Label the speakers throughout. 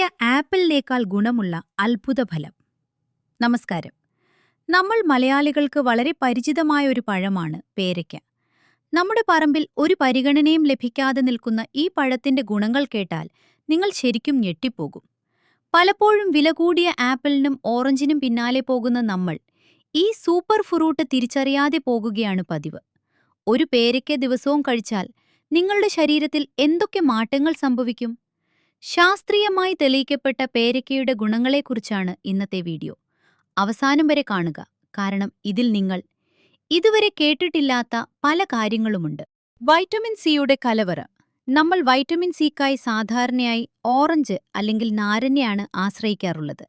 Speaker 1: പേരയ്ക്ക ആപ്പിളിനേക്കാൾ ഗുണമുള്ള അത്ഭുതഫലം. നമസ്കാരം. നമ്മൾ മലയാളികൾക്ക് വളരെ പരിചിതമായ ഒരു പഴമാണ് പേരയ്ക്ക. നമ്മുടെ പറമ്പിൽ ഒരു പരിഗണനയും ലഭിക്കാതെ നിൽക്കുന്ന ഈ പഴത്തിന്റെ ഗുണങ്ങൾ കേട്ടാൽ നിങ്ങൾ ശരിക്കും ഞെട്ടിപ്പോകും. പലപ്പോഴും വില കൂടിയ ആപ്പിളിനും ഓറഞ്ചിനും പിന്നാലെ പോകുന്ന നമ്മൾ ഈ സൂപ്പർ ഫ്രൂട്ട് തിരിച്ചറിയാതെ പോകുകയാണ് പതിവ്. ഒരു പേരയ്ക്ക ദിവസവും കഴിച്ചാൽ നിങ്ങളുടെ ശരീരത്തിൽ എന്തൊക്കെ മാറ്റങ്ങൾ സംഭവിക്കും? ശാസ്ത്രീയമായി തെളിയിക്കപ്പെട്ട പേരക്കയുടെ ഗുണങ്ങളെക്കുറിച്ചാണ് ഇന്നത്തെ വീഡിയോ. അവസാനം വരെ കാണുക. കാരണം ഇതിൽ നിങ്ങൾ ഇതുവരെ കേട്ടിട്ടില്ലാത്ത പല കാര്യങ്ങളുമുണ്ട്. വൈറ്റമിൻ സിയുടെ കലവറ. നമ്മൾ വൈറ്റമിൻ സിക്കായി സാധാരണയായി ഓറഞ്ച് അല്ലെങ്കിൽ നാരങ്ങയാണ് ആശ്രയിക്കാറുള്ളത്.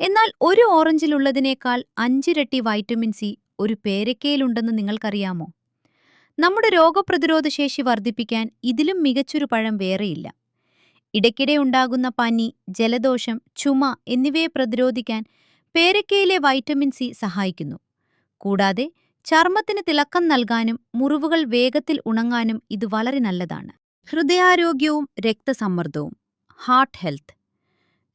Speaker 1: എന്നാൽ ഒരു ഓറഞ്ചിലുള്ളതിനേക്കാൾ അഞ്ചിരട്ടി വൈറ്റമിൻ സി ഒരു പേരക്കയിലുണ്ടെന്ന് നിങ്ങൾക്കറിയാമോ? നമ്മുടെ രോഗപ്രതിരോധശേഷി വർദ്ധിപ്പിക്കാൻ ഇതിലും മികച്ചൊരു പഴം വേറെയില്ല. ഇടയ്ക്കിടെ ഉണ്ടാകുന്ന പനി ജലദോഷം ചുമ എന്നിവയെ പ്രതിരോധിക്കാൻ പേരക്കയിലെ വൈറ്റമിൻ സി സഹായിക്കുന്നു. കൂടാതെ ചർമ്മത്തിന് തിളക്കം നൽകാനും മുറിവുകൾ വേഗത്തിൽ ഉണങ്ങാനും ഇത് വളരെ നല്ലതാണ്. ഹൃദയാരോഗ്യവും രക്തസമ്മർദ്ദവും ഹാർട്ട് ഹെൽത്ത്.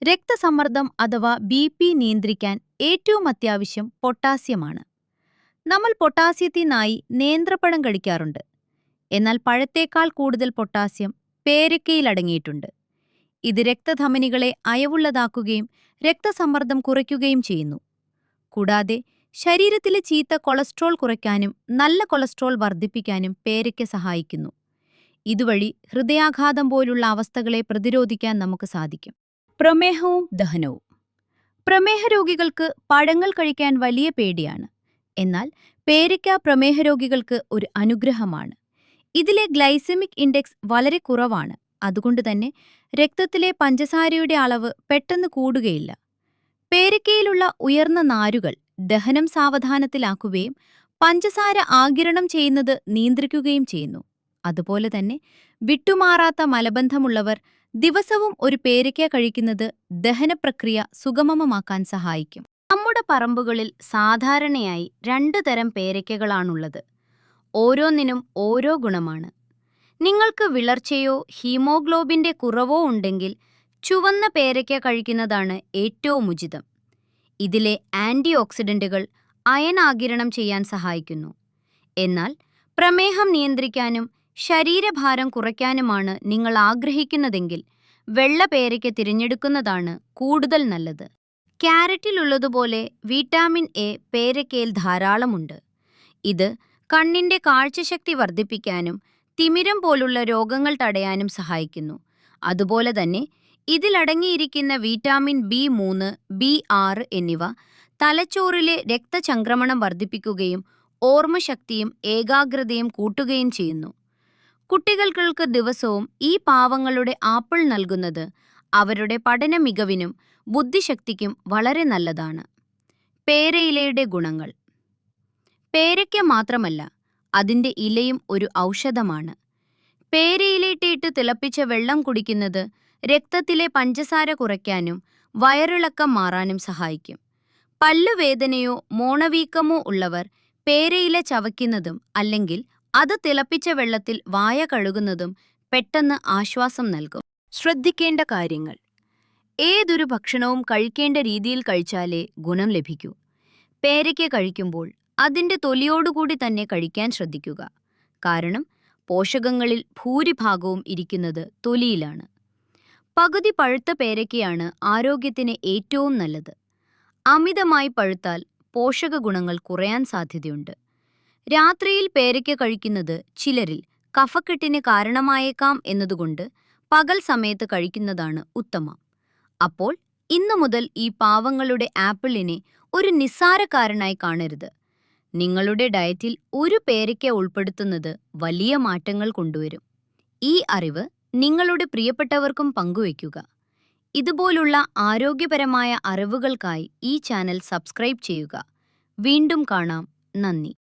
Speaker 1: രക്തസമ്മർദ്ദം അഥവാ ബി പി നിയന്ത്രിക്കാൻ ഏറ്റവും അത്യാവശ്യം പൊട്ടാസ്യമാണ്. നമ്മൾ പൊട്ടാസ്യത്തിനായി നേന്ത്രപ്പഴം കഴിക്കാറുണ്ട്. എന്നാൽ പഴത്തേക്കാൾ കൂടുതൽ പൊട്ടാസ്യം പേരയ്ക്കയിൽ അടങ്ങിയിട്ടുണ്ട്. ഇത് രക്തധമനികളെ അയവുള്ളതാക്കുകയും രക്തസമ്മർദ്ദം കുറയ്ക്കുകയും ചെയ്യുന്നു. കൂടാതെ ശരീരത്തിലെ ചീത്ത കൊളസ്ട്രോൾ കുറയ്ക്കാനും നല്ല കൊളസ്ട്രോൾ വർദ്ധിപ്പിക്കാനും പേരയ്ക്ക സഹായിക്കുന്നു. ഇതുവഴി ഹൃദയാഘാതം പോലുള്ള അവസ്ഥകളെ പ്രതിരോധിക്കാൻ നമുക്ക് സാധിക്കും. പ്രമേഹവും ദഹനവും. പ്രമേഹ രോഗികൾക്ക് പഴങ്ങൾ കഴിക്കാൻ വലിയ പേടിയാണ്. എന്നാൽ പേരയ്ക്ക പ്രമേഹ രോഗികൾക്ക് ഒരു അനുഗ്രഹമാണ്. ഇതിലെ ഗ്ലൈസമിക് ഇൻഡെക്സ് വളരെ കുറവാണ്. അതുകൊണ്ട് തന്നെ രക്തത്തിലെ പഞ്ചസാരയുടെ അളവ് പെട്ടെന്ന് കൂടുകയില്ല. പേരക്കയിലുള്ള ഉയർന്ന നാരുകൾ ദഹനം സാവധാനത്തിലാക്കുകയും പഞ്ചസാര ആഗിരണം ചെയ്യുന്നത് നിയന്ത്രിക്കുകയും ചെയ്യുന്നു. അതുപോലെ തന്നെ വിട്ടുമാറാത്ത മലബന്ധമുള്ളവർ ദിവസവും ഒരു പേരയ്ക്ക കഴിക്കുന്നത് ദഹനപ്രക്രിയ സുഗമമാക്കാൻ സഹായിക്കും. നമ്മുടെ പറമ്പുകളിൽ സാധാരണയായി രണ്ടു തരം പേരയ്ക്കകളാണുള്ളത് ഓരോന്നിനും ഓരോ ഗുണമാണ്. നിങ്ങൾക്ക് വിളർച്ചയോ ഹീമോഗ്ലോബിന്റെ കുറവോ ഉണ്ടെങ്കിൽ ചുവന്ന പേരയ്ക്ക കഴിക്കുന്നതാണ് ഏറ്റവും ഉചിതം. ഇതിലെ ആന്റി ഓക്സിഡന്റുകൾ അയനാകിരണം ചെയ്യാൻ സഹായിക്കുന്നു. എന്നാൽ പ്രമേഹം നിയന്ത്രിക്കാനും ശരീരഭാരം കുറയ്ക്കാനുമാണ് നിങ്ങൾ ആഗ്രഹിക്കുന്നതെങ്കിൽ വെള്ള പേരയ്ക്ക തിരഞ്ഞെടുക്കുന്നതാണ് കൂടുതൽ നല്ലത്. ക്യാരറ്റിലുള്ളതുപോലെ വിറ്റാമിൻ എ പേരയ്ക്കയിൽ ധാരാളമുണ്ട്. ഇത് കണ്ണിന്റെ കാഴ്ചശക്തി വർദ്ധിപ്പിക്കാനും തിമിരം പോലുള്ള രോഗങ്ങൾ തടയാനും സഹായിക്കുന്നു. അതുപോലെ തന്നെ ഇതിലടങ്ങിയിരിക്കുന്ന വിറ്റാമിൻ ബി മൂന്ന് ബി ആറ് എന്നിവ തലച്ചോറിലെ രക്തചംക്രമണം വർദ്ധിപ്പിക്കുകയും ഓർമ്മശക്തിയും ഏകാഗ്രതയും കൂട്ടുകയും ചെയ്യുന്നു. കുട്ടികൾക്ക് ദിവസവും ഈ പാവങ്ങളുടെ ആപ്പിൾ നൽകുന്നത് അവരുടെ പഠന മികവിനും ബുദ്ധിശക്തിക്കും വളരെ നല്ലതാണ്. പേരയിലയുടെ ഗുണങ്ങൾ. പേരയ്ക്ക മാത്രമല്ല അതിന്റെ ഇലയും ഒരു ഔഷധമാണ്. പേരയിലേട്ടിട്ട് തിളപ്പിച്ച വെള്ളം കുടിക്കുന്നത് രക്തത്തിലെ പഞ്ചസാര കുറയ്ക്കാനും വയറിളക്കം മാറാനും സഹായിക്കും. പല്ലുവേദനയോ മോണവീക്കമോ ഉള്ളവർ പേരയില ചവയ്ക്കുന്നതും അല്ലെങ്കിൽ അത് തിളപ്പിച്ച വെള്ളത്തിൽ വായ കഴുകുന്നതും പെട്ടെന്ന് ആശ്വാസം നൽകും. ശ്രദ്ധിക്കേണ്ട കാര്യങ്ങൾ. ഏതൊരു ഭക്ഷണവും കഴിക്കേണ്ട രീതിയിൽ കഴിച്ചാലേ ഗുണം ലഭിക്കൂ. പേരയ്ക്ക കഴിക്കുമ്പോൾ അതിന്റെ തൊലിയോടുകൂടി തന്നെ കഴിക്കാൻ ശ്രദ്ധിക്കുക. കാരണം പോഷകങ്ങളിൽ ഭൂരിഭാഗവും ഇരിക്കുന്നത് തൊലിയിലാണ്. പകുതി പഴുത്ത പേരക്കയാണ് ആരോഗ്യത്തിന് ഏറ്റവും നല്ലത്. അമിതമായി പഴുത്താൽ പോഷക ഗുണങ്ങൾ കുറയാൻ സാധ്യതയുണ്ട്. രാത്രിയിൽ പേരയ്ക്ക കഴിക്കുന്നത് ചിലരിൽ കഫക്കെട്ടിന് കാരണമായേക്കാം എന്നതുകൊണ്ട് പകൽ സമയത്ത് കഴിക്കുന്നതാണ് ഉത്തമം. അപ്പോൾ ഇന്നു മുതൽ ഈ പാവങ്ങളുടെ ആപ്പിളിനെ ഒരു നിസ്സാരക്കാരനായി കാണരുത്. നിങ്ങളുടെ ഡയറ്റിൽ ഒരു പേരയ്ക്ക ഉൾപ്പെടുത്തുന്നത് വലിയ മാറ്റങ്ങൾ കൊണ്ടുവരും. ഈ അറിവ് നിങ്ങളുടെ പ്രിയപ്പെട്ടവർക്കും പങ്കുവയ്ക്കുക. ഇതുപോലുള്ള ആരോഗ്യപരമായ അറിവുകൾക്കായി ഈ ചാനൽ സബ്സ്ക്രൈബ് ചെയ്യുക. വീണ്ടും കാണാം. നന്ദി.